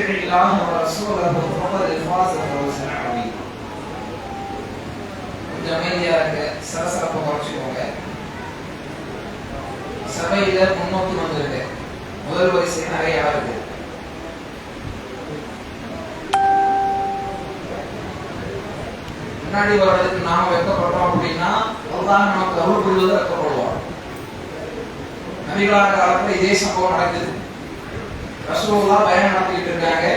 يطع الله ورسوله فقد فاز فوزا عظيما கொஞ்சம் அமைதியா இருக்க சரசரப்பை குறைச்சிக்கோங்க சபையில முன்னோக்கி வந்திருக்கு முதல் வரிசை நிறைய இருக்கு முன்னாடி வர்றதுக்கு நாம வெட்கப்படுறோம் அப்படின்னா அல்லாஹ் நமக்கு அருள் புரிவது வெட்கப்படுவோம் நபிகளார் காலத்துல இதே சம்பவம் நடக்குது ரசூல்லா பயணம் நடத்திட்டு இருக்காங்க.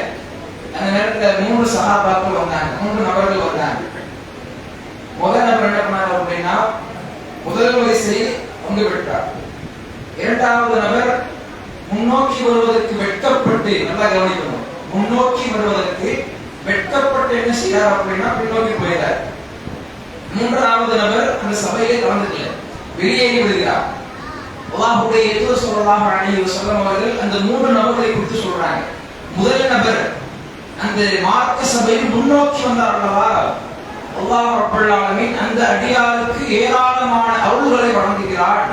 அந்த நேரத்துல மூன்று சகாபாக்கள் வந்தாங்க. மூன்று நபர்கள் வந்தாங்க. முதல் நபர் என்ன பண்ணாங்க அப்படின்னா முதல் வரிசை வந்து விட்டார். இரண்டாவது நபர் முன்னோக்கி வருவதற்கு வெட்கப்பட்டு நல்லா கவனிக்கணும். முன்னோக்கி வருவதற்கு வெட்கப்பட்டு என்ன செய்யறார் அப்படின்னா பின்னோக்கி போயிடார் மூன்றாவது நபர் அந்த சபையிலே கலந்துக்கல. வெளியேறி விடுகிறார். அல்லாஹுடைய எதுவும் சொல்லலாம் அழகி சொல்லம் அவர்கள் அந்த மூன்று நபர்களை குறித்து சொல்றாங்க. முதல் நபர் அந்த மார்க்க சபையில் முன்னோக்கி வந்தார் அல்லவா? அல்லாஹ் ரப்பல் அந்த அடியாருக்கு ஏராளமான அருள்களை வழங்குகிறார்.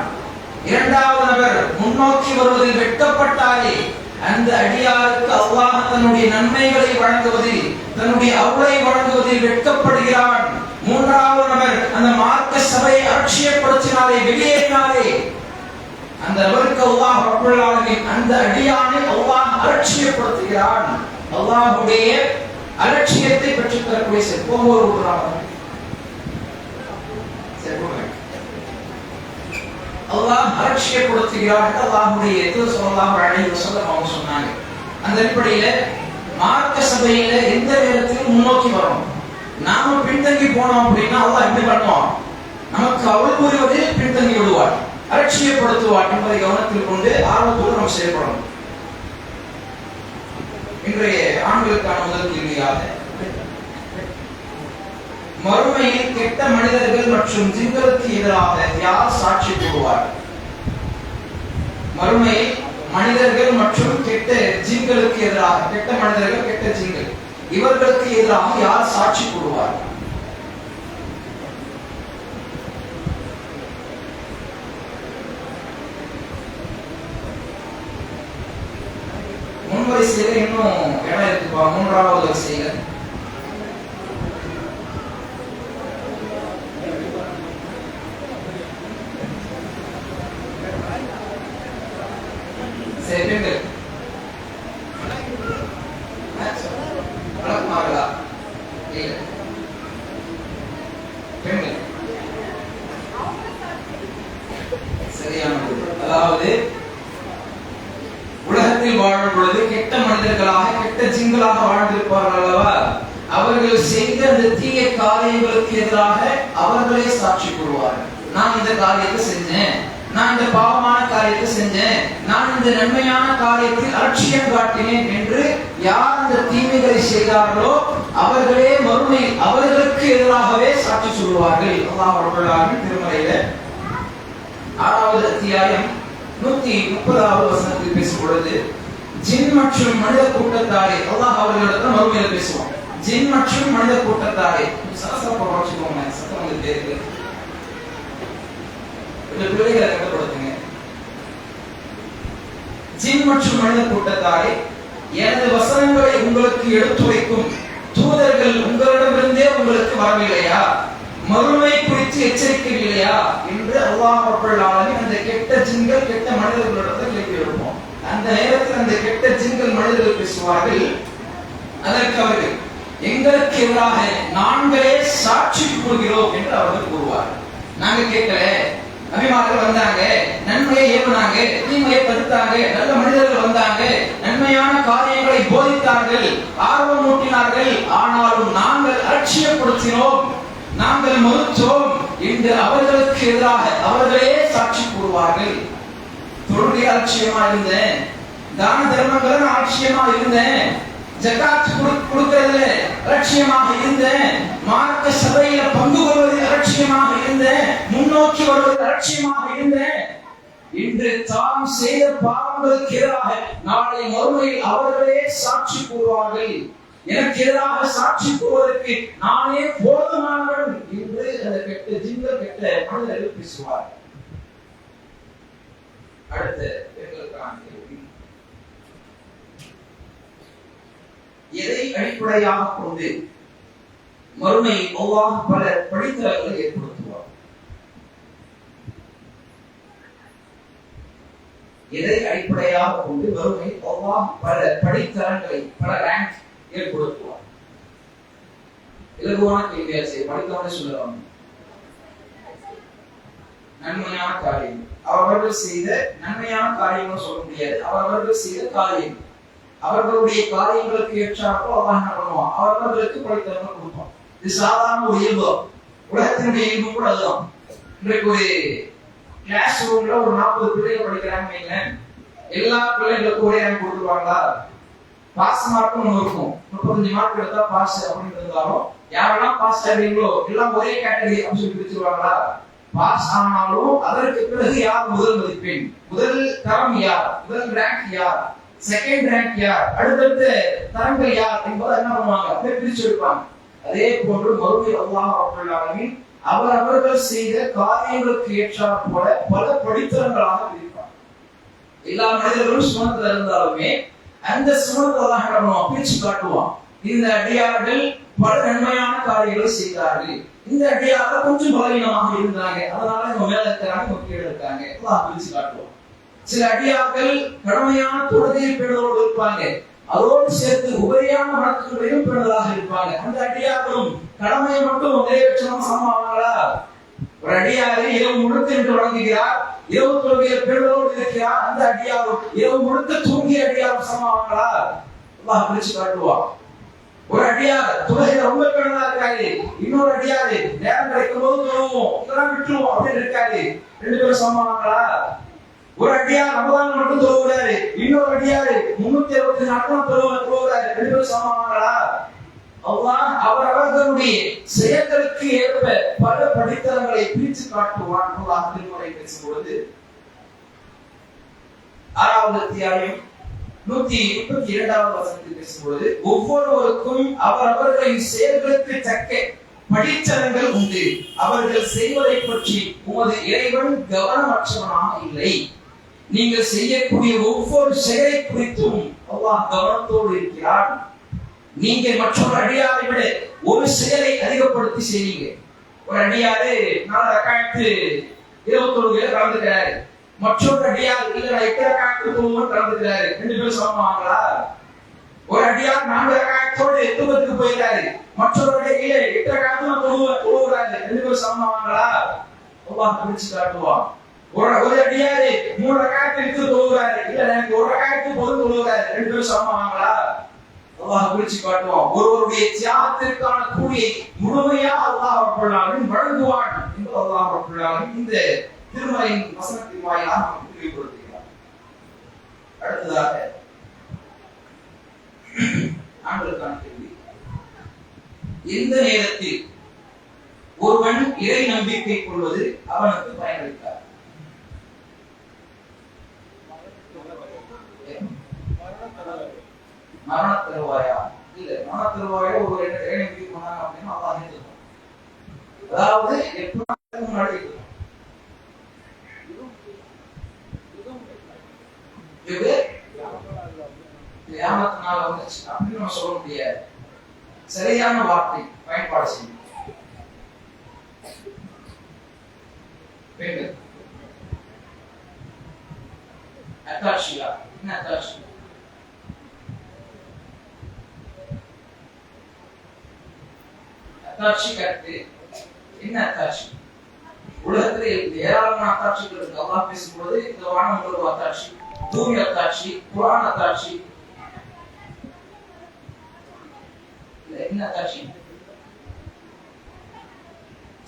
இரண்டாவது நபர் முன்னோக்கி வருவதில் வெட்கப்பட்டாலே அந்த அடியாருக்கு அல்லாஹ் தன்னுடைய நன்மைகளை வழங்குவதில் தன்னுடைய அருளை வழங்குவதில் வெட்கப்படுகிறான். மூன்றாவது நபர் அந்த மார்க்க சபையை அலட்சியப்படுத்தினாலே வெளியேறினாலே அந்த நபருக்கு அல்லாஹ் ரப்பல் ஆலமீன் அந்த அடியானை அல்லாஹ் அலட்சியப்படுத்துகிறான். அல்லாஹ்வுடைய அலட்சியத்தை பெற்றுத் தரக்கூடிய செல்வம் ஒரு உதாரணம் அல்லாஹ் அலட்சியப்படுத்துகிறான் அல்லாஹ்வுடைய எது சொல்லலாம் அழகி வசல்லம் அவங்க சொன்னாங்க. அந்த அடிப்படையில மார்க்க சபையில எந்த நேரத்திலும் முன்னோக்கி வரும் நாம பின்தங்கி போனோம் அப்படின்னா அல்லாஹ் எப்படி பண்ணுவான்? நமக்கு அவள் கூறுவதில் பின்தங்கி விடுவார் அலட்சியப்படுத்துவார் என்பதை கவனத்தில் கொண்டு ஆர்வத்தோடு நாம் செயல்படணும். இன்றைய ஆண்களுக்கான முதல் கேள்வியாக மறுமையில் கெட்ட மனிதர்கள் மற்றும் ஜிங்களுக்கு எதிராக யார் சாட்சி கூறுவார் மறுமையில் மனிதர்கள் மற்றும் கெட்ட ஜீன்களுக்கு எதிராக கெட்ட மனிதர்கள் கெட்ட ஜீன்கள் இவர்களுக்கு எதிராக யார் சாட்சி கூறுவார்கள் வரிசையில இன்னும் இடம் இருக்குப்பா மூன்றாவது வரிசையில சரி பெண்கள் வழக்கமாகலா இல்ல பெண்கள் சரியானது அதாவது உலகத்தில் வாழும் பொழுது கெட்ட மனிதர்களாக கெட்ட ஜிங்களாக வாழ்ந்திருப்பார்கள் அல்லவா அவர்கள் செய்த அந்த தீய காரியங்களுக்கு எதிராக அவர்களே சாட்சி கூறுவார்கள் நான் இந்த காரியத்தை செஞ்சேன் நான் இந்த பாவமான காரியத்தை செஞ்சேன் நான் இந்த நன்மையான காரியத்தில் அலட்சியம் காட்டினேன் என்று யார் அந்த தீமைகளை செய்தார்களோ அவர்களே மறுமை அவர்களுக்கு எதிராகவே சாட்சி சொல்லுவார்கள். அல்லாஹ் அவர்களாக திருமலையில ஆறாவது அத்தியாயம் நூத்தி முப்பதாவது வசனத்தில் பேசும் பொழுது ஜின் மற்றும் மனித கூட்டத்தாரே அல்லாஹ் அவர்களிடத்துல மறுமையில பேசுவோம் ஜின் மற்றும் மனித கூட்டத்தாரே சரசரப்பா வச்சுக்கோங்க சத்தம் வந்து பேருக்கு இந்த பிள்ளைகளை கட்டுப்படுத்துங்க. ஜின் மற்றும் மனித கூட்டத்தாரே எனது வசனங்களை உங்களுக்கு எடுத்துரைக்கும் தூதர்கள் உங்களிடமிருந்தே உங்களுக்கு வரவில்லையா? மறுமை குறித்து எச்சரிக்கவில்லையா? என்று அல்லாஹ் ரப்பல் அந்த கெட்ட ஜின்கள் கெட்ட மனிதர்களிடத்தில் கேள்வி எழுப்போம். அந்த நேரத்தில் அந்த கெட்ட ஜின்கள் மனிதர்கள் பேசுவார்கள் அதற்கு அவர்கள் எங்களுக்கு எதிராக நாங்களே சாட்சி கூறுகிறோம் என்று அவர்கள் கூறுவார் நாங்க கேட்கல. நபிமார்கள் வந்தாங்க நன்மையை ஏவினாங்க தீமையை தடுத்தாங்க நல்ல மனிதர்கள் வந்தாங்க நன்மையான காரியங்களை போதித்தார்கள் ஆர்வம் ஊட்டினார்கள் ஆனாலும் நாங்கள் அலட்சியப்படுத்தினோம் நாங்கள் மறுத்தோம் என்று அவர்களுக்கு எதிராக அவர்களே சாட்சி கூறுவார்கள். தொழுகை அலட்சியமா இருந்தேன். தான தர்மங்களை அலட்சியமா இருந்தேன். ஜகாத் கொடுக்கறதுல அலட்சியமாக இருந்தேன் மார்க்க சபையில பங்கு கொள்வதில் அலட்சியமாக இருந்தேன் முன்னோக்கி வருவதில் அலட்சியமாக இருந்தேன் இன்று தாம் செய்த பாவங்களுக்கு எதிராக நாளை மறுமையில் அவர்களே சாட்சி கூறுவார்கள். எனக்கு எதிராக சாட்சி கூறுவதற்கு நானே போதுமானவன் என்று அந்த கெட்ட ஜிங்க கெட்ட மனிதர்கள் பேசுவார் அடுத்த எங்களுக்கான எதை அடிப்படையாக கொண்டு மறுமை அல்லாஹ் பல படித்தரங்களை ஏற்படுத்துவார் எதை அடிப்படையாக கொண்டு வறுமை அல்லாஹ் பல படித்தரங்களை பல ரேங்க் ஏற்படுத்துவார் இலகுவான கேள்வியா செய்ய படித்தவனே சொல்லலாம். நன்மையான காரியம். அவர்கள் செய்த நன்மையான காரியங்கள் சொல்ல முடியாது. அவர்கள் செய்த காரியம். அவர்களுடைய காரியங்களுக்கு ஏற்றாப்போ அவன் என்ன பண்ணுவான்? அவர்களுக்கு படித்தவங்க கொடுப்பான். இது சாதாரண ஒரு இயல்பு. உலகத்தினுடைய இயல்பு கூட அதுதான். இன்றைக்கு ஒரு கிளாஸ் ரூம்ல ஒரு நாற்பது பிள்ளைகள் படிக்கிறாங்க வைங்களேன். எல்லா பிள்ளைங்களுக்கும் ஒரே ரேங்க் கொடுத்துருவாங்களா? பாஸ் மார்க்கும் இருக்கும். முப்பத்தஞ்சு மார்க் எடுத்தா பாஸ் அப்படின்னு இருந்தாலும் யாரெல்லாம் பாஸ் ஆகிறீங்களோ எல்லாம் ஒரே கேட்டகரி அப்படின்னு சொல்லி பிரிச்சிருவாங்களா? பாஸ் ஆனாலும் அதற்கு பிறகு யார் முதல் மதிப்பெண்? முதல் தரம் யார்? முதல் ரேங்க் யார்? செகண்ட் ரேங்க் யார்? அடுத்தடுத்த தரங்கள் யார் என்பதை என்ன பண்ணுவாங்க? அப்படியே பிரிச்சு எடுப்பாங்க. அதே போன்று மறுமை அல்லாஹ் அப்படின்னாலுமே அவர் அவர்கள் செய்த காரியங்களுக்கு ஏற்றாற் போல பல படித்தரங்களாக பிரிப்பார். எல்லா மனிதர்களும் சுமத்துல இருந்தாலுமே அந்த சுமத்தலாக பண்ணுவோம் பிரிச்சு காட்டுவோம் இந்த அடியார்கள் பல நன்மையான காரியங்களை செய்தார்கள். இந்த அடியார்கள் கொஞ்சம் பலவீனமாக இருந்தாங்க. அதனால இவங்க மேல இருக்கிறாங்க இவங்க கீழே இருக்காங்க எல்லாம் பிரிச்சு காட்டுவோம் சில அடியார்கள் கடமையான தொழுகையில் பேணுதலோடு இருப்பாங்க. அதோடு சேர்த்து உபரியான வழக்குகளையும் பேணுதலாக இருப்பாங்க. அந்த அடியார்களும் கடமையை மட்டும் நிறைவேற்றணும் சமமாவாங்களா? ஒரு அடியாரை இரவு முழுக்க என்று வழங்குகிறார் இரவு தொழுகையில் பேணுதலோடு இருக்கிறார். அந்த அடியாரும் இரவு முழுக்க தூங்கிய அடியாரும் சமமாவாங்களா? அல்லாஹ் பிரிச்சு காட்டுவான். ஒரு அடியார் துறையில ரொம்ப பேணுதலா இருக்காரு. இன்னொரு அடியாரு நேரம் கிடைக்கும் போது தொழுவோம். இதெல்லாம் விட்டுருவோம் அப்படின்னு இருக்காரு. ரெண்டு பேரும் சமமாவாங்களா? ஒரு அடியார் ரமதான் மட்டும் தொழுகிறாரு இன்னொரு அடியாரு முன்னூத்தி அறுபத்தி நாட்களும் தொழுகிறாரு ரெண்டு பேரும் சமமாங்களா அல்லாஹ் அவரவர்களுடைய செயல்களுக்கு ஏற்ப பல படித்தளங்களை பிரித்து காட்டுவான். அல்லாஹ் திருமுறை பேசும்பொழுது ஆறாவது அத்தியாயம் நூத்தி முப்பத்தி இரண்டாவது வசனத்தில் பேசும்பொழுது ஒவ்வொருவருக்கும் அவரவர்களின் செயல்களுக்கு தக்க படித்தரங்கள் உண்டு. அவர்கள் செய்வதை பற்றி உமது இறைவன் கவனமற்றவனாக இல்லை. நீங்கள் செய்யக்கூடிய ஒவ்வொரு செயலை குறித்தும் அல்லாஹ் கவனத்தோடு இருக்கிறார். நீங்க மற்றொரு அடியாரை விட ஒரு செயலை அதிகப்படுத்தி செய்வீங்க. ஒரு அடியாரு நாலு ரக்காயத்து இருபத்தொரு பேர் கலந்துக்கிறாரு. மற்றொரு அடியார் இல்ல நான் எட்டு ரக்காயத்து தொழுவோம் கலந்துக்கிறாரு. ரெண்டு பேரும் சமமாங்களா ஒரு அடியார் நான்கு ரக்காயத்தோடு தூக்கத்துக்கு போயிட்டாரு. மற்றொரு அடியார் இல்ல எட்டு ரக்காயத்து தொழுவ ரெண்டு பேரும் சமமாங்களா அல்லாஹ் பிரிச்சு காட்டுவான். ஒரு ஒரு அடியாரு மூணு ரக்காயத்து எடுத்து தொழுகிறாரு இல்ல எனக்கு ஒரு ரக்காயத்து போதும் தொழுகிறாரு ரெண்டு பேரும் சமமாங்களா அல்லாஹ் பிரிச்சு காட்டுவான். ஒருவருடைய தியாகத்திற்கான கூலியை முழுமையா அல்லாஹ் அப்படின் வழங்குவான் என்று அல்லாஹ் இந்த திருமலையின் வசனத்தின் வாயிலாக நமக்கு தெளிவுபடுத்துகிறார் அடுத்ததாக ஆண்களுக்கான கேள்வி. எந்த நேரத்தில் ஒருவன் இறை நம்பிக்கை கொள்வது அவனுக்கு பயனளித்தார் மரண தருவாயா இல்ல மரண தருவாயா ஒரு என்ன இறை நம்பிக்கை கொண்டாங்க அப்படின்னா அல்லாஹ் சொல்லுவான் அதாவது எப்படி முன்னாடி இது கியாமத்தினால வந்துச்சு. அப்படின்னு நம்ம சொல்ல முடியாது. சரியான வார்த்தை பயன்பாடு செய்யும் பெண்கள் அத்தாட்சியா என்ன அத்தாட்சி கருத்து என்ன அத்தாட்சி உலகத்தில் ஏராளமான அத்தாட்சிகள் இருக்கு. அல்லாஹ் பேசும்போது இந்த வானம் ஒரு அத்தாட்சி பூமி அத்தாட்சி குரான் அத்தாட்சி என்ன அத்தாட்சி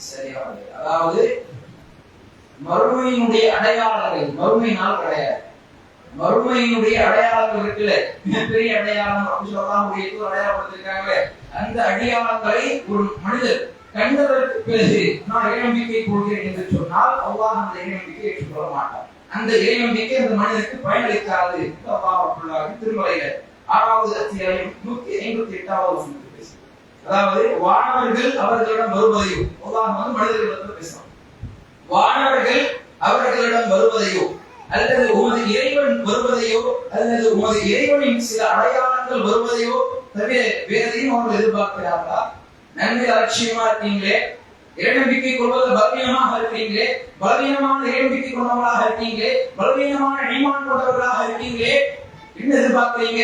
சரியானது. அதாவது மறுமையினுடைய அடையாளங்கள் மறுமை நாள் கிடையாது மறுமையினுடைய அடையாளங்கள் இருக்குல்ல. மிகப்பெரிய அடையாளம் அப்படின்னு சொல்லலாம் அடையாளப்படுத்திருக்காங்களே? அந்த அடையாளங்களை ஒரு மனிதர் கண்டதற்கு பிறகு நான் இறைநம்பிக்கை கொள்கிறேன் என்று சொன்னால் அல்லாஹ் அந்த இறைநம்பிக்கை ஏற்றுக்கொள்ள மாட்டார் அந்த இறைநம்பிக்கை அந்த மனிதனுக்கு பயனளிக்காது என்று அல்லாஹ் திருமலையில ஆறாவது அத்தியாயம் நூத்தி ஐம்பத்தி எட்டாவது அதாவது வானவர்கள் அவர்களிடம் வருவதையும் அல்லாஹ் வந்து மனிதர்களிடத்தில் பேசலாம் வானவர்கள் அவர்களிடம் வருவதையோ அல்லது உமது இறைவன் வருவதையோ அல்லது உமது இறைவனின் சில அடையாளங்கள் வருவதையோ தவிர வேற எதையும் அவர்கள் எதிர்பார்க்கிறார்களா? நன்மை அலட்சியமா இருக்கீங்களே? இறைநம்பிக்கை கொள்வதில் பலவீனமாக இருக்கீங்களே? பலவீனமான இறைநம்பிக்கை கொண்டவர்களாக இருக்கீங்களே? பலவீனமான ஈமான் கொண்டவர்களாக இருக்கீங்களே? என்ன எதிர்பார்க்கிறீங்க?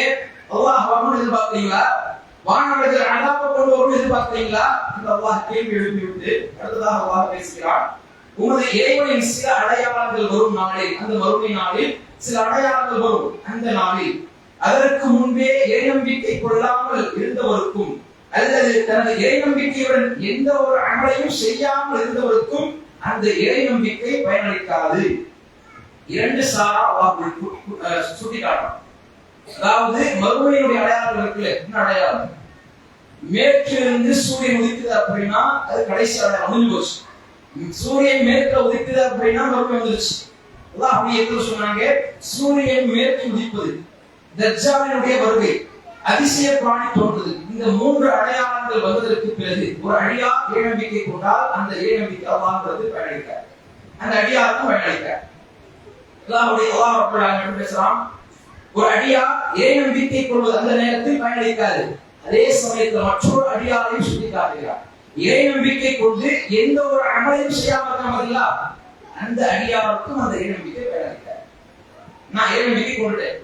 அல்லாஹ் வரணும்னு எதிர்பார்க்கிறீங்களா? வானவர்கள் அழகாக கொண்டு வரணும் எதிர்பார்க்கிறீங்களா? என்று அல்லாஹ் கேள்வி எழுப்பிவிட்டு அடுத்ததாக அல்லாஹ் பேசுகிறான். உமது இறைவனின் சில அடையாளங்கள் வரும் நாளில் அந்த மறுமை நாளில் சில அடையாளங்கள் வரும். அந்த நாளில் அதற்கு முன்பே இறைநம்பிக்கை கொள்ளாமல் இருந்தவருக்கும் அல்லது தனது இறைநம்பிக்கையுடன் எந்த ஒரு அமலையும் செய்யாமல் இருந்தவருக்கும் அந்த இறைநம்பிக்கை பயனளிக்காது. இரண்டு சாரா சுட்டிக்காட்டும் அதாவது மறுமையினுடைய அடையாளம் இருக்குல்ல என்ன அடையாளம்? மேற்கிலிருந்து சூரியன் உதிக்குது அப்படின்னா அது கடைசி அடையாளம் முடிஞ்சு போச்சு. சூரியன் மேற்குல உதிக்குது அப்படின்னா மறுமை வந்துருச்சு. அதான் அப்படி எப்படி சொன்னாங்க சூரியன் மேற்கு உதிப்பது. தர்ஜாவினுடைய வருகை. அதிசய பிராணி தோன்றுது இந்த மூன்று அடையாளங்கள் வந்ததற்கு பிறகு ஒரு அடியா ஏநம்பிக்கை கொண்டால் அந்த ஏநம்பிக்கை அல்லாங்கிறது பயனளிக்கார் அந்த அடியாருக்கும் பயனளிக்கார் அல்லாஹ்வுடைய அல்லாஹ் ரப்பல் பேசுறான் ஒரு அடியா ஏநம்பிக்கை கொள்வது அந்த நேரத்தில் பயனளிக்காது. அதே சமயத்தில் மற்றொரு அடியாரையும் சுட்டி காட்டுகிறார். இறை நம்பிக்கை கொண்டு எந்த ஒரு அமலையும் செய்யாமல் இருக்காமல்ல அந்த அடியாருக்கும் அந்த இறை நம்பிக்கை பயனளிக்காது நான் இறை நம்பிக்கை கொண்டுட்டேன்.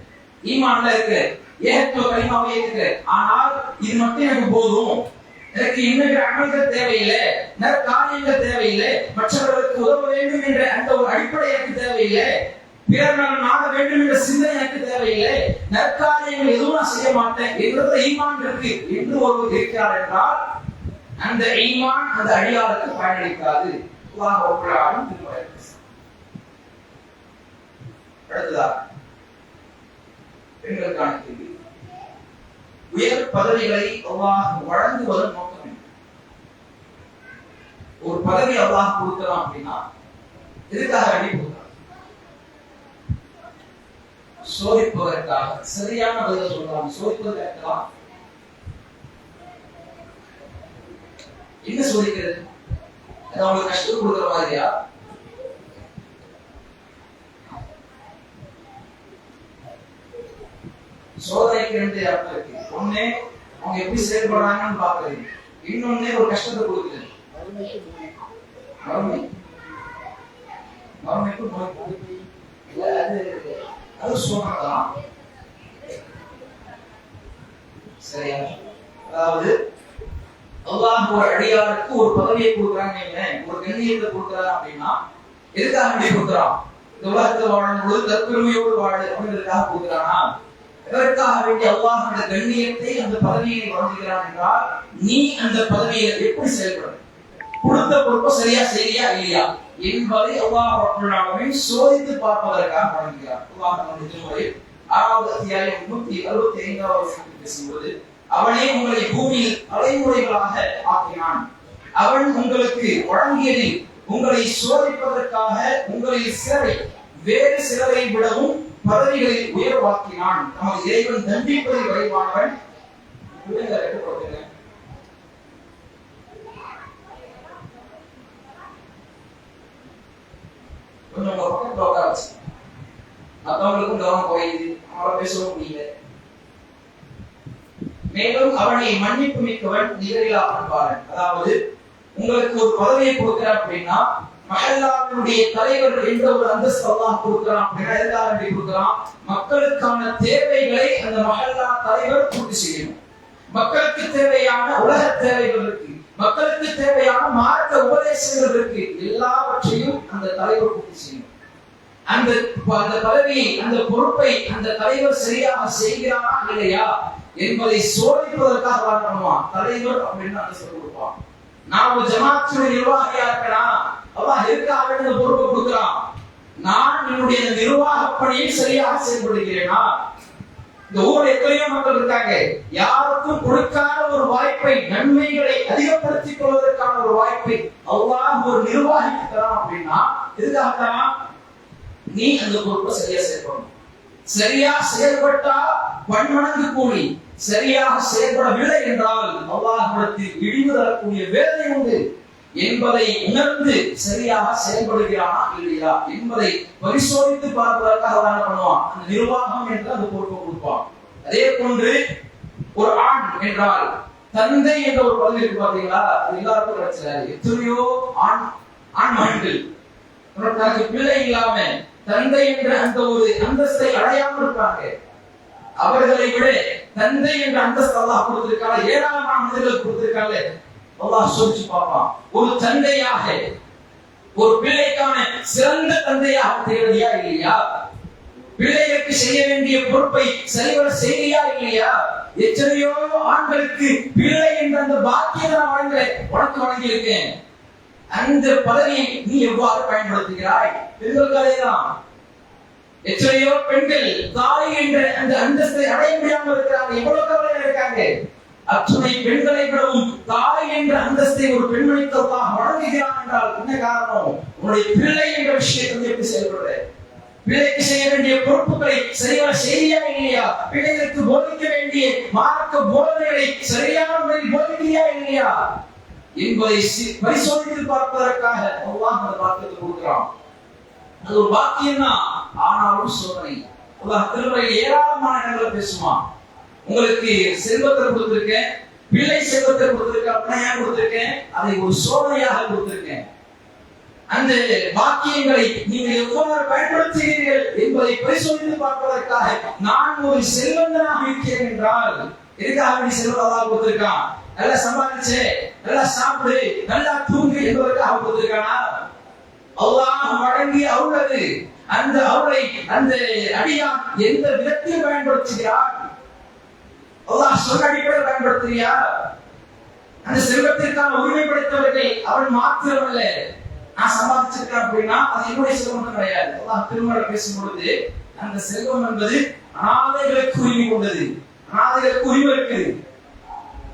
ஈமான்ல இருக்கு. ஏகத்துவ கலிமாவே இருக்கு. ஆனால் இது மட்டும் எனக்கு போதும். எனக்கு இன்னொரு அமல்கள் தேவையில்லை. நிறைய காரியங்கள் தேவையில்லை. மற்றவர்களுக்கு உதவ வேண்டும் என்ற அந்த ஒரு அடிப்படை எனக்கு தேவையில்லை. பிறர் நான் நாட வேண்டும் என்ற சிந்தனை எனக்கு தேவையில்லை. நற்காரியங்கள் எதுவும் நான் செய்ய மாட்டேன். என்கிறது ஈமான் இருக்கு. என்று ஒருவர் இருக்கிறார் என்றால் அந்த ஈமான் அந்த அடியாருக்கு பயனளிக்காது. அல்லாஹ் அடுத்ததா பெண்களுக்கான கேள்வி உயர் பதவிகளை அல்லாஹ் வழங்குவதன் நோக்கம். ஒரு பதவி அல்லாஹ் கொடுக்கலாம் அப்படின்னா எதுக்காக வேண்டி கொடுக்கலாம்? சோதிப்பதற்காக சரியான பதில சொல்லலாம் சோதிப்பதற்காக. என்ன சோதிக்கிறது? அது அவங்களுக்கு கஷ்டம் கொடுக்குற மாதிரியா? சோதனைக்கு ரெண்டு அர்த்தம் இருக்கு ஒண்ணு அவங்க எப்படி செயல்படுறாங்கன்னு பாக்குறது இன்னொன்னு ஒரு கஷ்டத்தை கொடுக்குது. வறுமை. வறுமைக்கு நோய் இல்ல அது அது சொன்னதான் சரியா? அதாவது அல்லாஹ் ஒரு அடியாருக்கு ஒரு பதவியை கொடுக்குறாங்க ஒரு கண்ணியத்தை கொடுக்குறாங்க அப்படின்னா எதுக்காக அப்படி கொடுக்குறான்? இந்த உலகத்தில் வாழும் பொழுது தற்பெருமையோடு வாழு. அப்படின்றதுக்காக கொடுக்குறானா? எதற்காக வேண்டிய அல்லாஹ் அந்த கண்ணியத்தை அந்த பதவியை வாங்குகிறான் என்றால் நீ அந்த பதவியை எப்படி செயல்படும் கொடுத்த பொறுப்பை சரியா சரியா இல்லையா? என்பதை அல்லாஹ் ரப்பல் சோதித்து பார்ப்பதற்காக வழங்குகிறார். அல்லாஹ் நம்முடைய திருமுறை ஆறாவது அத்தியாயம் நூத்தி அறுபத்தி ஐந்தாவது பேசும்போது அவனே உங்களை பூமியில் தலைமுறைகளாக ஆக்கினான். அவன் உங்களுக்கு வழங்கியதில் உங்களை சோதிப்பதற்காக உங்களில் சிலரை வேறு சிலரை விடவும் பதவிகளில் உயர்வாக்கினான். நமது இறைவன் தண்டிப்பதில் விரைவானவன். விடுங்க, ரெண்டு போட்டுங்க. கொஞ்சம் உங்க பக்கத்துல உட்கார வச்சு மற்றவங்களுக்கும் கவனம் குறையுது. அவங்கள பேசவும் முடியல. மேலும் அவனை மன்னிப்பு மிக்கவன் நிகரிலா அன்பாளன். அதாவது உங்களுக்கு ஒரு பதவியை கொடுக்கிறார் அப்படின்னா மஹல்லாவினுடைய தலைவர் என்ற ஒரு அந்தஸ்து அல்லாஹ் கொடுக்கிறான் அப்படின்னா கொடுக்கிறான். மக்களுக்கான தேவைகளை அந்த மஹல்லா தலைவர் பூர்த்தி செய்யணும். மக்களுக்கு தேவையான உலக தேவைகள் இருக்கு. மக்களுக்கு தேவையான மார்க்க உபதேசங்கள் இருக்கு. எல்லாவற்றையும் அந்த தலைவர் பூர்த்தி செய்யணும். அந்த அந்த பதவியை அந்த பொறுப்பை அந்த தலைவர் சரியாக செய்கிறாரா இல்லையா என்பதை சோதிப்பதற்காக தான் பண்ணுவான் தலைவர் அப்படின்னு அந்த சொல்லி கொடுப்பான். நான் ஒரு ஜமாத்துடைய நிர்வாகியா இருக்கலாம் அல்லாஹ் எதுக்காக இந்த பொறுப்பை கொடுக்கிறான்? நான் என்னுடைய நிர்வாக பணியை சரியாக செயல்படுகிறேனா? இந்த ஊர்ல எத்தனையோ மக்கள் இருக்காங்க. யாருக்கும் கொடுக்காத ஒரு வாய்ப்பை நன்மைகளை அதிகப்படுத்திக் கொள்வதற்கான ஒரு வாய்ப்பை அல்லாஹ் ஒரு நிர்வாகிக்கு தரான் அப்படின்னா எதுக்காக நீ அந்த பொறுப்பை சரியா செயல்படணும். சரியா செயல்பட்டா பன்மடங்கு கூலி சரியாக செயல்படவில்லை என்றால் அல்லாஹிடத்தில் இடிவு தரக்கூடிய வேதனை உண்டு. என்பதை உணர்ந்து சரியாக செயல்படுகிறானா இல்லையா என்பதை பரிசோதித்து பார்ப்பதற்காக அவன் என்ன பண்ணுவான்? அந்த நிர்வாகம் என்று அந்த பொறுப்பை கொடுப்பான். அதே போன்று ஒரு ஆண் என்றால் தந்தை என்ற ஒரு பதவி இருக்கு பாத்தீங்களா அது எல்லாருக்கும் கிடைச்சாரு எத்தனையோ ஆண் ஆண் மகன்கள். தனக்கு பிள்ளை இல்லாம தந்தை என்ற அந்த ஒரு அந்தஸ்தை அடையாமல் இருக்காங்க. அவர்களை விட தந்தை என்ற அந்தஸ்து அல்லாஹ் கொடுத்திருக்காங்க. ஏராளமான மனிதர்கள் கொடுத்திருக்காங்க. அல்லாஹ் சோதிச்சு பார்ப்பான். ஒரு தந்தையாக ஒரு பிள்ளைக்கான சிறந்த தந்தையாக தேவையா இல்லையா? பிள்ளைகளுக்கு செய்ய வேண்டிய பொறுப்பை சரிவர செய்தியா இல்லையா? எத்தனையோ ஆண்களுக்கு பிள்ளை என்ற அந்த பாக்கியம் நான் வழங்க உனக்கு வழங்கியிருக்கேன். அந்த பதவியை நீ எவ்வாறு பயன்படுத்துகிறாய்? பெண்களுக்காகதான் எத்தனையோ பெண்கள் தாய் என்ற அந்த அந்தஸ்தை அடைய முடியாமல் இருக்கிறாங்க. எவ்வளவு கவலை இருக்காங்க? அத்துணை பெண்களை விடவும் தாய் என்ற அந்தஸ்தை ஒரு பெண்மணிக்கு அல்லாஹ் வழங்குகிறான் என்றால் என்ன காரணம்? உன்னுடைய பிள்ளை என்ற விஷயத்தை எப்படி செயல்படுற? பிள்ளைக்கு செய்ய வேண்டிய பொறுப்புகளை சரியா செய்யா இல்லையா பிள்ளைகளுக்கு போதிக்க வேண்டிய மார்க்க போதனைகளை சரியான முறையில் போதிக்கிறியா இல்லையா? என்பதை பரிசோதித்து பார்ப்பதற்காக அல்லாஹ் அந்த பாக்கியத்தை கொடுக்கிறான். அது ஒரு பாக்கியம் தான் ஆனாலும் சோதனை. அல்லாஹ் திருமறையில் ஏராளமான இடங்களை பேசுவான். உங்களுக்கு செல்வத்தை கொடுத்திருக்கேன் பிள்ளை செல்வத்தை கொடுத்திருக்கேன் அப்படின்னா கொடுத்திருக்கேன் அதை ஒரு சோதனையாக கொடுத்திருக்கேன். அந்த வாக்கியங்களை நீங்கள் எவ்வாறு பயன்படுத்துகிறீர்கள் என்பதை பரிசோதித்து பார்ப்பதற்காக நான் ஒரு செல்வந்தனாக இருக்கிறேன் என்றால் எதுக்காக நீ செல்வதாக கொடுத்திருக்கான்? நல்லா சம்பாதிச்சு நல்லா சாப்பிடு நல்லா தூங்கு என்பதற்காக கொடுத்திருக்கானா? அல்லாஹ் வழங்கி அருளது. அந்த அருளை அந்த அடியான் எந்த விதத்தில் பயன்படுத்துகிறான்? அல்லாஹ் சொன்ன அடிப்படையில் பயன்படுத்துறியா? அந்த செல்வத்திற்கான உரிமை அவன் மாத்திரமல்ல. நான் சம்பாதிச்சிருக்கேன் அப்படின்னா அது என்னுடைய செல்வம் கிடையாது. அல்லாஹ் திருமணம் பேசும் பொழுது அந்த செல்வம் என்பது அனாதைகளுக்கு உரிமை கொண்டது. அனாதைகளுக்கு உரிமை இருக்குது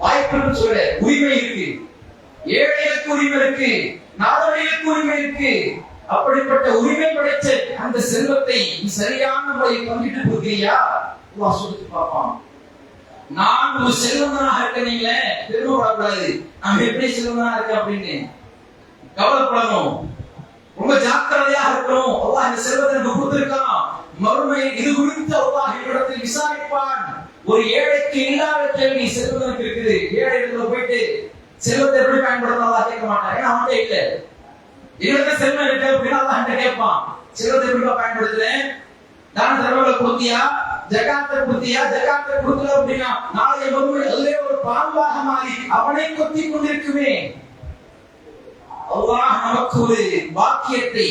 வாய்ப்புன்னு சொல்ல உரிமை இருக்கு. ஏழைகளுக்கு உரிமை இருக்கு. நாதவர்களுக்கு உரிமை இருக்கு. அப்படிப்பட்ட உரிமை படைத்த அந்த செல்வத்தை சரியான முறையில் பங்கிட்டு கொடுக்கிறியா? அல்லாஹ் சொல்லிட்டு பார்ப்பான். நான் ஒரு செல்வந்தனாக இருக்கீங்களே பெருமைப்படக்கூடாது நான் எப்படி செல்வந்தனா இருக்க அப்படின்னு? கவலைப்படணும். ரொம்ப ஜாக்கிரதையா இருக்கணும். அல்லாஹ் இந்த செல்வத்தை எனக்கு கொடுத்திருக்கான். மறுமை இது குறித்து அல்லாஹ் என்னிடத்தில் விசாரிப்பான். ஒரு ஏழைக்கு இல்லாத கேள்வி செல்வதற்கு இருக்குது. ஏழை இடத்துல போயிட்டு செல்வத்தை எப்படி பயன்படுத்தணும் அல்லாஹ் கேட்க மாட்டான். ஏன்னா அவன்கிட்ட இல்ல. என்னிடத்துல செல்வம் இருக்கு. அப்படின்னா அல்லாஹ் கேட்பான். செல்வத்தை எப்படி பயன்படுத்துறேன் தான தர்மங்களை கொடுத்தியா? ஜகாத்தை கொடுத்தியா? ஜகாத்தை கொடுக்கல அப்படின்னா நாளைய மறுபடியும் அதுவே ஒரு பாம்பாக மாறி அவனை கொத்தி கொண்டிருக்குமே. அல்லாஹ் நமக்கு ஒரு வாக்கியத்தை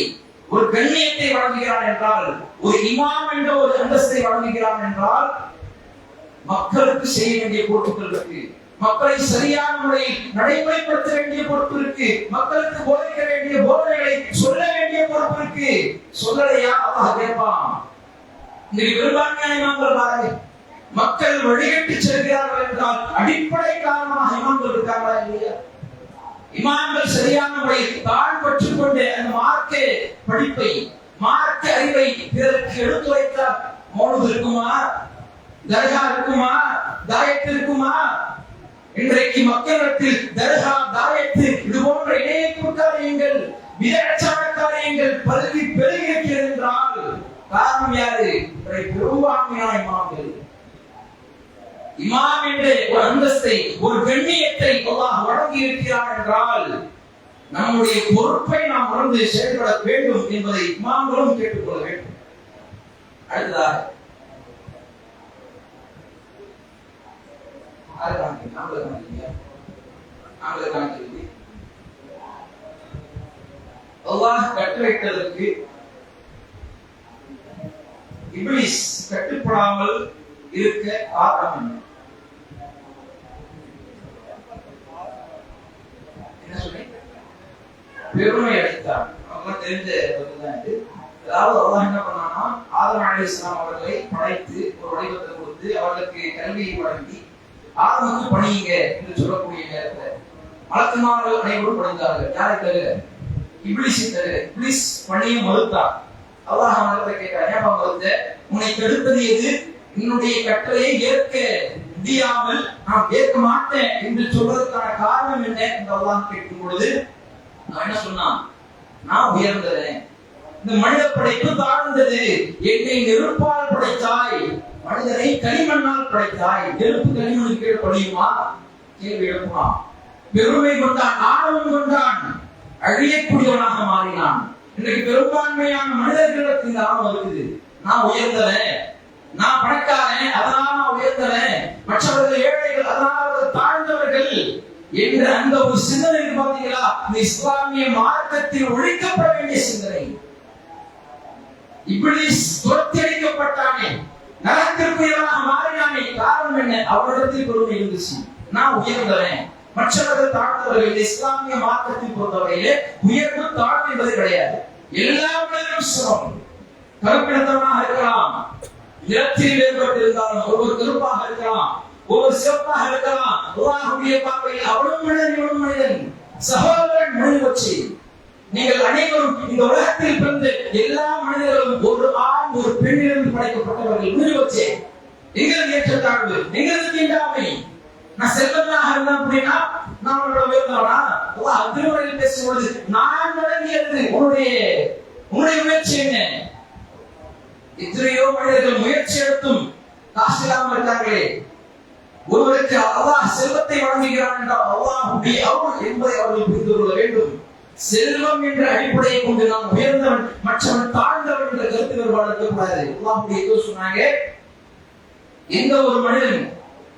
ஒரு கண்ணியத்தை வழங்குகிறான் என்றால் ஒரு இமாம் என்ற ஒரு அந்தஸ்தை வழங்குகிறான் என்றால் மக்களுக்கு செய்ய வேண்டிய பொறுப்புகள் இருக்கு. மக்களை சரியான முறையில் நடைமுறைப்படுத்த வேண்டிய பொறுப்பு இருக்கு. மக்களுக்கு போதிக்க வேண்டிய போதனைகளை சொல்ல வேண்டிய பொறுப்பு இருக்கு. சொல்லலையா? அல்லாஹ் கேட்பான். இன்னைக்கு பெரும்பான்மையான இமாம்கள் பாருங்க. மக்கள் வழிகட்டி செல்கிறார்கள் என்றால் அடிப்படை காரணமாக இமாம்கள் இருக்காங்களா இல்லையா? இமாம்கள் சரியான முறையில் தான் பெற்றுக்கொண்டு அந்த மார்க்க படிப்பை மார்க்க அறிவை பிறருக்கு எடுத்துரைத்தால் மௌனது இருக்குமா? தர்கா இருக்குமா? தாயத்து இருக்குமா? இன்றைக்கு மக்களிடத்தில் தர்கா தாயத்து இது போன்ற இணையப்பு காரியங்கள் விதச்சார காரியங்கள் பல்வி பெருகி என்றால் காரணம் யாரு? இன்றைய பெரும்பான்மையான இமாம்கள். இமாம் என்ற ஒரு அந்தஸ்தை ஒரு கண்ணியத்தை அல்லாஹ் வழங்கி இருக்கிறார் என்றால் நம்முடைய பொறுப்பை நாம் உணர்ந்து செயல்பட வேண்டும் என்பதை இமாம்களும் கேட்டுக்கொள்ள வேண்டும். அடுத்ததாக யாரு அல்லாஹ் இபிலிஸ் கட்டுப்படாமல் இருக்க காரணம் என்ன? என்ன பெருமை அடைத்தார் நமக்கு தெரிஞ்ச இது. அதாவது அல்லாஹ் என்ன பண்ணானா ஆதம் அலைஹிஸ்ஸலாம் அவர்களை படைத்து ஒரு வடிவத்தை கொடுத்து அவர்களுக்கு கல்வியை வழங்கி ஆதமுக்கு பணியுங்க என்று சொல்லக்கூடிய நேரத்துல மலக்குமார்கள் அனைவரும் பணிந்தார்கள். யாரை தவிர? இப்ளீஸை தவிர இப்ளீஸ் பணியை மறுத்தார். அல்லாஹ் அவனிடத்தை கேட்டார் ஏன் மறுத்த உன்னை கெடுப்பது எது? என்னுடைய கட்டளையை ஏற்க. முடியாமல் நான் ஏற்க மாட்டேன் என்று சொல்வதற்கான காரணம் என்ன? என்று அல்லாஹ் கேட்கும் பொழுது நான் என்ன சொன்னான்? நான் உயர்ந்ததேன் இந்த மனித படைப்பு தாழ்ந்தது. என்னை நெருப்பால் படைத்தாய். மனிதனை களிமண்ணால் படைத்தாய். நெருப்பு களிமண் கீழே படியுமா? கேள்வி எழுப்புறான் பெருமை கொண்டான் ஆணவம் கொண்டான். அழியக்கூடியவனாக மாறினான். இன்றைக்கு பெரும்பான்மையான மனிதர்களுக்கு இந்த ஆணவம் இருக்குது நான் உயர்ந்தவன் நான் பணக்காரன் அதனால நான் உயர்ந்தவன். மற்றவர்கள் ஏழைகள் அதனால அவர்கள் தாழ்ந்தவர்கள் என்ற அந்த ஒரு சிந்தனை பார்த்தீங்களா? இந்த இஸ்லாமிய மார்க்கத்தில் ஒழிக்கப்பட வேண்டிய சிந்தனை. இப்படி துரத்தடிக்கப்பட்டானே நரகத்திற்குரியவனாக மாறினானே காரணம் என்ன? அவரிடத்தில் பொறுமை இருந்துச்சு. நான் உயர்ந்தவன் மற்றவர்கள் தாழ்ந்தவர்கள் இஸ்லாமிய மார்க்கத்தை பொறுத்தவரையிலே உயர்வு தாழ்வு என்பது கிடையாது. எல்லா மனிதரும் சமம் கருப்பினத்தவனாக இருக்கலாம். இடத்தில் வேறுபட்டு இருந்தாலும் ஒருவர் கருப்பாக இருக்கலாம். ஒருவர் சிவப்பாக இருக்கலாம். உருவாகக்கூடிய பார்வையில் அவ்வளவு மனிதன் இவ்வளவு மனிதன். சகோதரன் மனித வச்சு நீங்கள் அனைவரும் இந்த உலகத்தில் பிறந்து எல்லா மனிதர்களும் ஒரு ஆண் ஒரு பெண்ணிலிருந்து படைக்கப்பட்டவர்கள் உயிர் வச்சே எங்களது ஏற்றத்தாழ்வு எங்களது தீண்டாமை நான் செல்வனாக இருந்தேன் அப்படின்னா நான் உங்களோட உயர்ந்தவனா? அல்லாஹ் திருமறையில் பேசும்பொழுது நான் வழங்கியது உன்னுடைய உன்னுடைய முயற்சி என்ன? எத்தனையோ மனிதர்கள் முயற்சி எடுத்தும் காசு இல்லாமல் இருக்காங்களே. ஒருவருக்கு அல்லாஹ் செல்வத்தை வழங்குகிறான் என்றால் அல்லாஹுடைய அருள் என்பதை அவர்கள் புரிந்து கொள்ள வேண்டும். செல்வம் என்ற அடிப்படையை கொண்டு நாம் உயர்ந்தவன் மற்றவன் தாழ்ந்தவன் என்ற கருத்து வேறுபாடு இருக்கக்கூடாது. அல்லாஹுடைய சொன்னாங்க எந்த ஒரு மனிதன்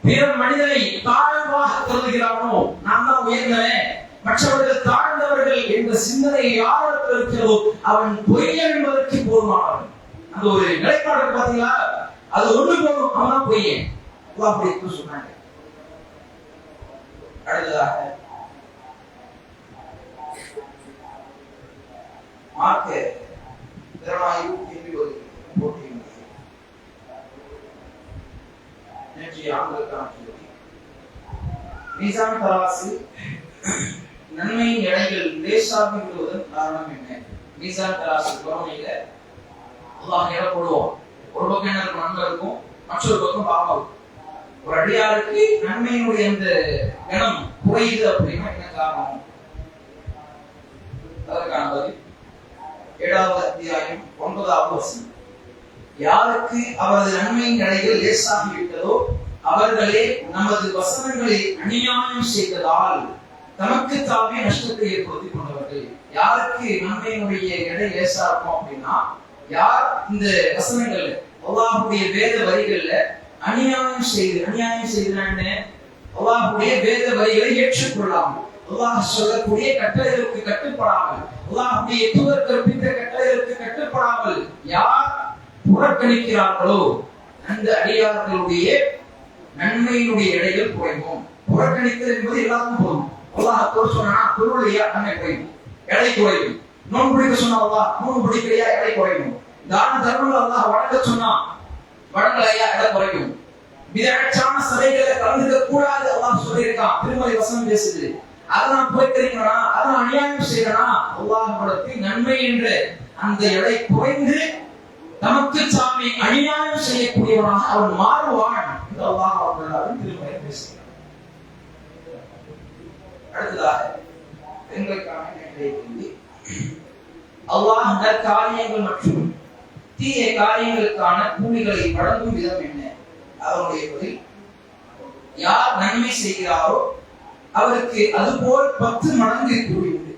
பிற மனிதனை தாழ்வாக கருதுகிறானோ நான் தான் உயர்ந்தவன். மற்றவர்கள் தாழ்ந்தவர்கள் என்ற சிந்தனை யாருக்கு இருக்கிறதோ அவன் பொய்யன் என்பதற்கு போதுமானவன். அந்த ஒரு நிலைப்பாடு இருக்கு பாத்தீங்களா? அது ஒண்ணு போதும் அவன் பொய்யன் அல்லாஹ் அப்படி சொன்னாங்க. அடுத்ததாக மார்க்கு திறனாய்வு கேள்வி போட்டி நேற்றைய ஆண்டுக்கான கேள்வி மீசான் தராசு நன்மையின் எடைகள் லேசாக விடுவதன் காரணம் என்ன? மீசான் தராசு கவனியில அல்லாஹ் எடை போடுவோம் ஒரு பக்கம் என்ன இருக்கும்? நன்மை இருக்கும். மற்றொரு பக்கம் பாவம் இருக்கும். ஒரு அடியாருக்கு நன்மையினுடைய அந்த கணம் குறையுது அப்படின்னா என்ன காரணம்? அதற்கான பதில். ஏழாவது அத்தியாயம் ஒன்பதாவது வசனம். யாருக்கு அவரது நன்மையின் கடைகள் லேசாகி விட்டதோ அவர்களே நமது வசனங்களை அநியாயம் செய்ததால் தமக்கு தாமே நஷ்டத்தை ஏற்படுத்திக் கொண்டவர்கள். யாருக்கு நன்மையினுடைய எடை லேசா இருக்கும் அப்படின்னா யார் இந்த வசனங்கள்ல அல்லாஹுடைய வேத வரிகள்ல அநியாயம் செய்து அநியாயம் செய்தான்னு அல்லாஹுடைய வேத வரிகளை ஏற்றுக்கொள்ளாமல் அல்லாஹ் சொல்லக்கூடிய கட்டளைகளுக்கு கட்டுப்படாமல் அல்லாஹுடைய தூதர் கற்பித்த கட்டளைகளுக்கு கட்டுப்படாமல் யார் புறக்கணிக்கிறார்களோ? அந்த அடியார்களுடைய நன்மையினுடைய எடைகள் குறைவோம் புறக்கணித்தல் என்பது எல்லாருக்கும் போதும் அல்லாஹ் தொழில் சொன்னா தொழிலையா நன்மை எடை குறையும். நோன் பிடிக்க சொன்னா அல்லாஹ் நோன்பு பிடிக்கலையா? எடை குறையும். தான தர்மங்கள் அல்லாஹ் வழங்க சொன்னா வழங்கலையா? எடை குறையும். விதச்சான சபைகளை கலந்துக்க கூடாது அல்லாஹ் சொல்லியிருக்கான். திருமலை வசனம் பேசுது. அதை நான் போய்க்கிறீங்களா அதை அநியாயம் செய்யறனா அல்லாஹ் நன்மை என்ற அந்த எடை குறைந்து தமக்கு சாமி அநியாயம் செய்யக்கூடியவனாக அவன் மாறுவான். அல்லாஹ் அவர்களாலும் திருமணம் பேசுகிறார் அடுத்ததாக பெண்களுக்கான நேரடி கேள்வி அல்லாஹ் நற்காரியங்கள் மற்றும் தீய காரியங்களுக்கான கூலிகளை வழங்கும் விதம் என்ன? அவருடைய பதில் யார் நன்மை செய்கிறாரோ அவருக்கு அதுபோல் பத்து மடங்கு கூலி உண்டு.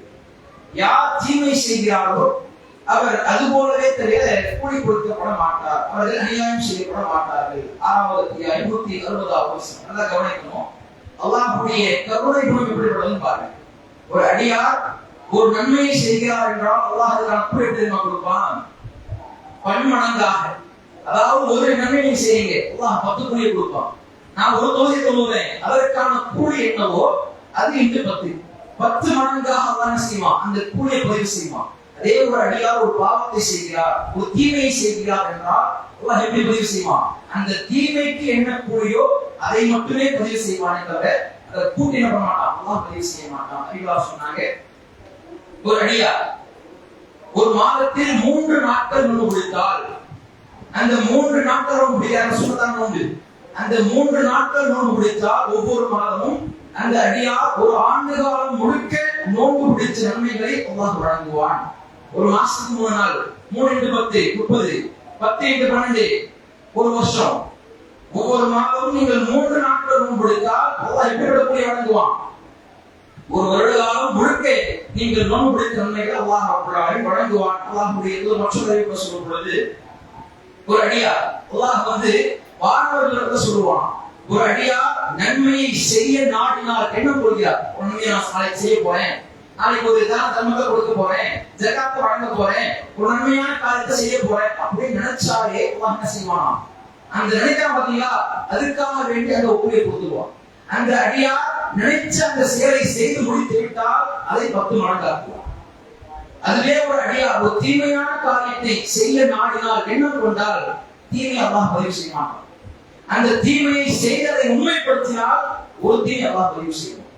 யார் தீமை செய்கிறாரோ அவர் அது போலவே தெரியல கூலி கொடுக்கப்பட மாட்டார் அவர்கள் அநியாயம் செய்யப்பட மாட்டார்கள் ஆறாவது அத்தியாயம் நூத்தி அறுபதாவது நல்லா கவனிக்கணும். அல்லாஹுடைய கருணை குணம் எப்படிப்பட்டதுன்னு பாருங்க. ஒரு அடியார் ஒரு நன்மையை செய்கிறார் என்றால் அல்லாஹ் அதுக்கான கூலி தெரியுமா கொடுப்பான்? பன்மடங்காக. அதாவது ஒரு நன்மை செய்யுங்க. அல்லாஹ் பத்து கூலியை கொடுப்பான். நான் ஒரு தோசை தொழுவேன் அதற்கான கூலி என்னவோ அது இன்று பத்து. பத்து மடங்காக அல்லாஹ் செய்வான்? அந்த கூலியை பதிவு செய்வான். அதே ஒரு அடியார் ஒரு பாவத்தை செய்கிறார் ஒரு தீமையை செய்கிறார் என்றால் அல்லாஹ் எப்படி பதிவு செய்வான்? அந்த தீமைக்கு என்ன கூறியோ அதை மட்டுமே பதிவு செய்வானே தவிர அதை கூட்டி என்ன பண்ண மாட்டான்? அல்லாஹ் பதிவு செய்ய மாட்டான். அறிவா சொன்னாங்க ஒரு அடியார் ஒரு மாதத்தில் மூன்று நாட்கள் நோன்பு முடித்தால் அந்த மூன்று நாட்கள் நோன்பு பிடிக்கிற சுமத்தான் நோன்பு அந்த மூன்று நாட்கள் நோன்பு பிடித்தால் ஒவ்வொரு மாதமும் அந்த அடியார் ஒரு ஆண்டு காலம் முழுக்க நோன்பு பிடிச்ச நன்மைகளை அல்லாஹ் வழங்குவான். ஒரு மாசத்துக்கு மூணு நாள் மூணு இண்டு பத்து முப்பது பத்து இன்ட்டு பன்னெண்டு ஒரு வருஷம். ஒவ்வொரு மாதமும் நீங்கள் மூன்று நாட்கள் நோன்பு பிடித்தால் அல்லாஹ் எப்படிப்படக்கூடிய வழங்குவான். ஒரு வருட காலம் முழுக்க நீங்கள் நோன்பு பிடித்த நன்மைகள் அல்லாஹ் அப்படின் வழங்குவான். அல்லாஹ் இது மற்றொரு சொல்லும் பொழுது ஒரு அடியார் அல்லாஹ் வந்து வானவர்களிடத்துல சொல்லுவான். ஒரு அடியார் நன்மையை செய்ய நாடினார் என்ன கொள்கிறார் உண்மையை நான் நாளைக்கு செய்ய போறேன். நாளைக்கு ஒரு தான தர்மத்தை கொடுக்க போறேன். ஜகாத்தை வழங்க போறேன். ஒரு நன்மையான காரியத்தை செய்ய போறேன். அப்படின்னு நினைச்சாலே என்ன செய்வானா? அந்த நினைக்காம பாத்தீங்களா? அதுக்காக வேண்டி அந்த ஒப்புகை கொடுத்துருவான் அந்த அடியார் நினைச்ச அந்த செயலை செய்து முடித்து விட்டால் அதை பத்து மடங்காக்குவான் அதுவே ஒரு அடியார் ஒரு தீமையான காரியத்தை செய்ய நாடினால் என்ன கொண்டால் தீமை அல்லாஹ் பதிவு செய்வான். அந்த தீமையை செய்ததை உண்மைப்படுத்தினால் ஒரு தீமை அல்லாஹ் பதிவு செய்யும்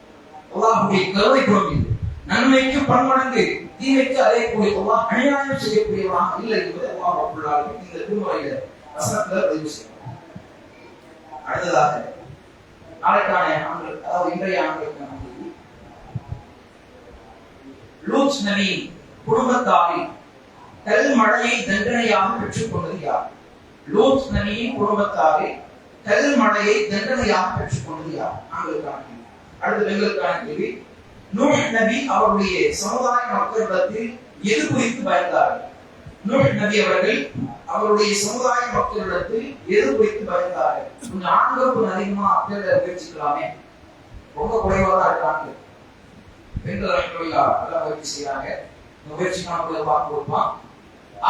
அல்லாஹுடைய கருணை குழம்பு நன்மைக்கு பன்மடங்கு தீமைக்கு அதே அல்லாஹ் அநியாயம் செய்யக்கூடியவனாக இல்லை என்பதை அல்லாஹ் ரப்புல்லாஹ் இந்த திருமலையில வசனத்துல பதிவு செய்யும் அடுத்ததாக நாளைக்கான ஆண்கள் அதாவது இன்றைய ஆண்களுக்கான லூத் நபி குடும்பத்தாரில் கல் மழையை தண்டனையாக பெற்றுக்கொண்டது யார்? லூத் நபியின் குடும்பத்தாரில் கல் மழையை தண்டனையாக பெற்றுக்கொண்டது யார்? ஆண்களுக்கான கேள்வி. அடுத்து பெண்களுக்கான கேள்வி நூஹ் நபி அவருடைய சமுதாய மக்களிடத்தில் எது குறித்து பயந்தார்கள்? நூஹ் நபி அவர்கள் அவருடைய சமுதாய மக்களிடத்தில் எது குறித்து பயந்தார்கள்? கொஞ்சம் ஆண்கள் அதிகமா தேட முயற்சிக்கலாமே ரொம்ப குறைவா தான் இருக்காங்க. பெண்கள் நல்லா முயற்சி செய்யறாங்க முயற்சி நம்ம பார்க்க கொடுப்பான்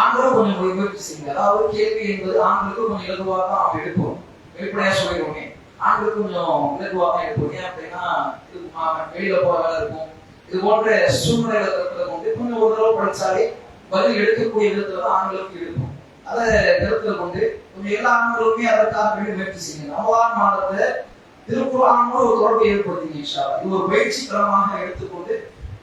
ஆண்களும் கொஞ்சம் முயற்சி செய்யுங்க. அதாவது கேள்வி என்பது ஆண்களுக்கு கொஞ்சம் இலகுவாக தான் அவன் எடுக்கும். வெளிப்படையா சொல்லிடுவோமே. ஆண்கள் கொஞ்சம் இலகுவாக இருக்கும் ஏன் அப்படின்னா இது வெளியில போற வேலை இருக்கும் இது போன்ற சூழ்நிலைகளை இருக்கிறத கொண்டு கொஞ்சம் ஒரு தடவை படிச்சாலே பதில் எடுக்கக்கூடிய விதத்துல தான் ஆண்களுக்கு இருக்கும் அதை கருத்தில் கொண்டு கொஞ்சம் எல்லா ஆண்களுமே அதற்காக வேண்டி முயற்சி செய்யுங்க ரமலான் மாதத்துல திருக்குறானோடு ஒரு தொடர்பை ஏற்படுத்திங்க இன்ஷா இது ஒரு பயிற்சி எடுத்துக்கொண்டு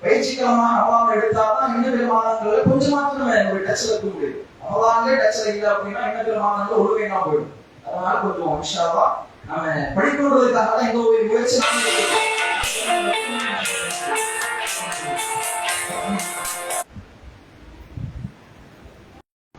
பயிற்சி களமாக ரமலான் எடுத்தாதான் இன்னும் பிற மாதங்கள்ல கொஞ்சம் மாத்திரம் நம்ம ஒரு இருக்க முடியும் ரமலான்ல டச்சில் இல்லை அப்படின்னா இன்னும் பிற மாதங்கள்ல ஒழுவே தான் போயிடும் அதனால கொஞ்சம் உஷாவா அவன் படிக்கணுன்றதுக்காக தான் எங்க ஒரு முயற்சி